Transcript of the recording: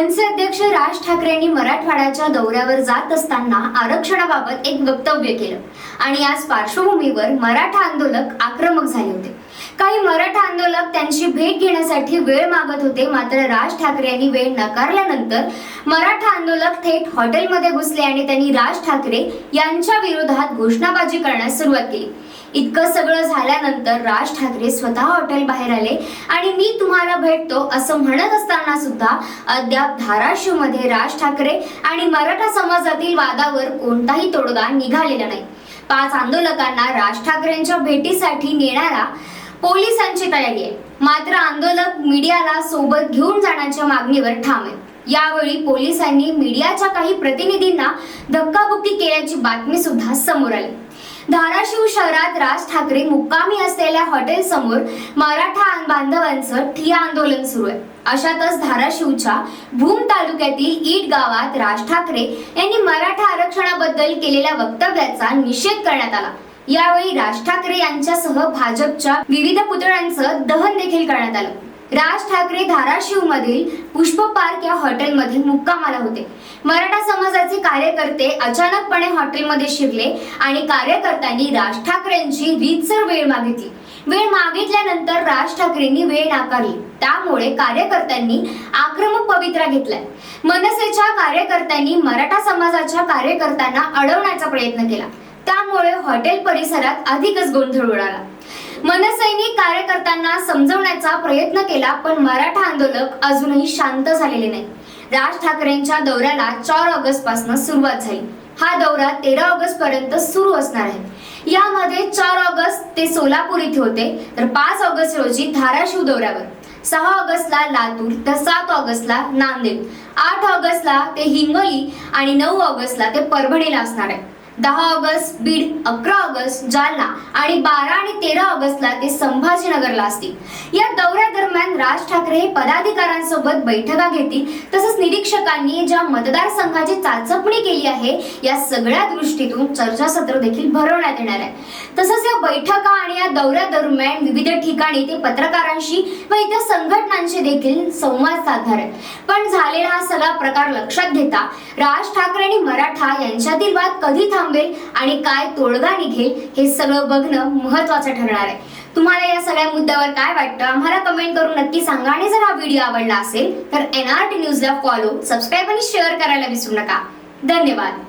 मनसे अध्यक्ष राज ठाकरेंनी मराठवाड्याच्या दौऱ्यावर जात असताना आरक्षणाबाबत एक वक्तव्य केलं. आणि याच पार्श्वभूमीवर मराठा आंदोलक आक्रमक झाले होते. काही मराठा आंदोलक त्यांची भेट घेण्यासाठी वेळ मागत होते मात्र राज ठाकरे यांनी वेळ नकारल्यानंतर मराठा आंदोलक थेट हॉटेलमध्ये घुसले आणि त्यांनी राज ठाकरे यांच्या विरोधात घोषणाबाजी करण्यास सुरुवात केली. इतकं सगळं झाल्यानंतर राज ठाकरे स्वतः हॉटेल बाहेर आले आणि मी तुम्हाला भेटतो असं म्हणत असताना सुद्धा अद्याप धाराशिवमध्ये राज ठाकरे आणि मराठा समाजातील वादावर कोणताही तोडगा निघालेला नाही. पाच आंदोलकांना राज ठाकरेंच्या भेटीसाठी नेणारा पोलिसांची तयारी आहे. मात्र आंदोलक मीडियाला सोबत घेऊन जाण्याच्या मागणीवर ठाम आहे. यावेळी पोलिसांनी मीडियाच्या काही प्रतिनिधींना धक्काबुक्की केल्याची बातमी सुद्धा समोर आली. धाराशिव शहरात राज ठाकरे मुक्कामी असलेल्या हॉटेल समोर मराठा बांधवांचं ठिया आंदोलन सुरू आहे. अशातच धाराशिवच्या भूम तालुक्यातील ईट गावात राज ठाकरे यांनी मराठा आरक्षणाबद्दल केलेल्या वक्तव्याचा निषेध करण्यात आला. यावेळी राज ठाकरे यांच्यासह भाजपच्या विविध पुतळ्यांचं दहन देखील करण्यात आलं. राज ठाकरे धाराशिव मधील पुष्प पार्क या हॉटेलमध्ये मुक्कामाला होते. मराठा समाजाचे कार्यकर्ते अचानकपणे हॉटेलमध्ये शिरले आणि कार्यकर्त्यांनी राज ठाकरेंची रीतसर वेळ मागितली. वेळ मागितल्यानंतर राज ठाकरेंनी वेळ नाकारली. त्यामुळे कार्यकर्त्यांनी आक्रमक पवित्रा घेतलाय. मनसेच्या कार्यकर्त्यांनी मराठा समाजाच्या कार्यकर्त्यांना अडवण्याचा प्रयत्न केला. त्यामुळे हॉटेल परिसरात अधिकच गोंधळ उडाला. मनसैनिक कार्यकर्त्यांना समजवण्याचा प्रयत्न केला पण मराठा आंदोलक अजूनही शांत झालेले नाही. राज ठाकरेंच्या दौऱ्याला चार ऑगस्टपासून सुरुवात झाली. हा दौरा तेरा ऑगस्ट पर्यंत सुरू असणार आहे. यामध्ये चार ऑगस्ट ते सोलापूर इथे होते तर पाच ऑगस्ट रोजी धाराशिव दौऱ्यावर. सहा ऑगस्टला लातूर तर सात ऑगस्टला नांदेड. आठ ऑगस्टला ते हिंगोली आणि नऊ ऑगस्टला ते परभणीला असणार आहे. दहा ऑगस्ट बीड अकरा ऑगस्ट जालना आणि बारा आणि तेरा ऑगस्टला ते संभाजीनगरला असतील. या दरम्यान राज ठाकरे हे पदाधिकाऱ्यांसोबत बैठका घेतील. तसंच निरीक्षकांनी ज्या मतदारसंघाची चाचपणी केली आहे या सगळ्या दृष्टीतून चर्चासत्र देखील भरवण्यात येणार आहे. तसंच या बैठका आणि या दौऱ्या दरम्यान विविध ठिकाणी ते पत्रकारांशी व इतर संघटनांशी देखील संवाद साधणार आहेत. पण झालेला हा सगळा प्रकार लक्षात घेता राज ठाकरे आणि मराठा यांच्यातील वाद कधी थांबेल आणि काय तोडगा निघेल हे सगळं बघणं महत्वाचं ठरणार आहे. तुम्हाला या सगळ्या मुद्द्यावर काय वाटतं आम्हाला कमेंट करून नक्की सांगा. आणि जर हा व्हिडिओ आवडला असेल तर एन आर टी न्यूजला फॉलो सबस्क्राईब आणि शेअर करायला विसरू नका. धन्यवाद.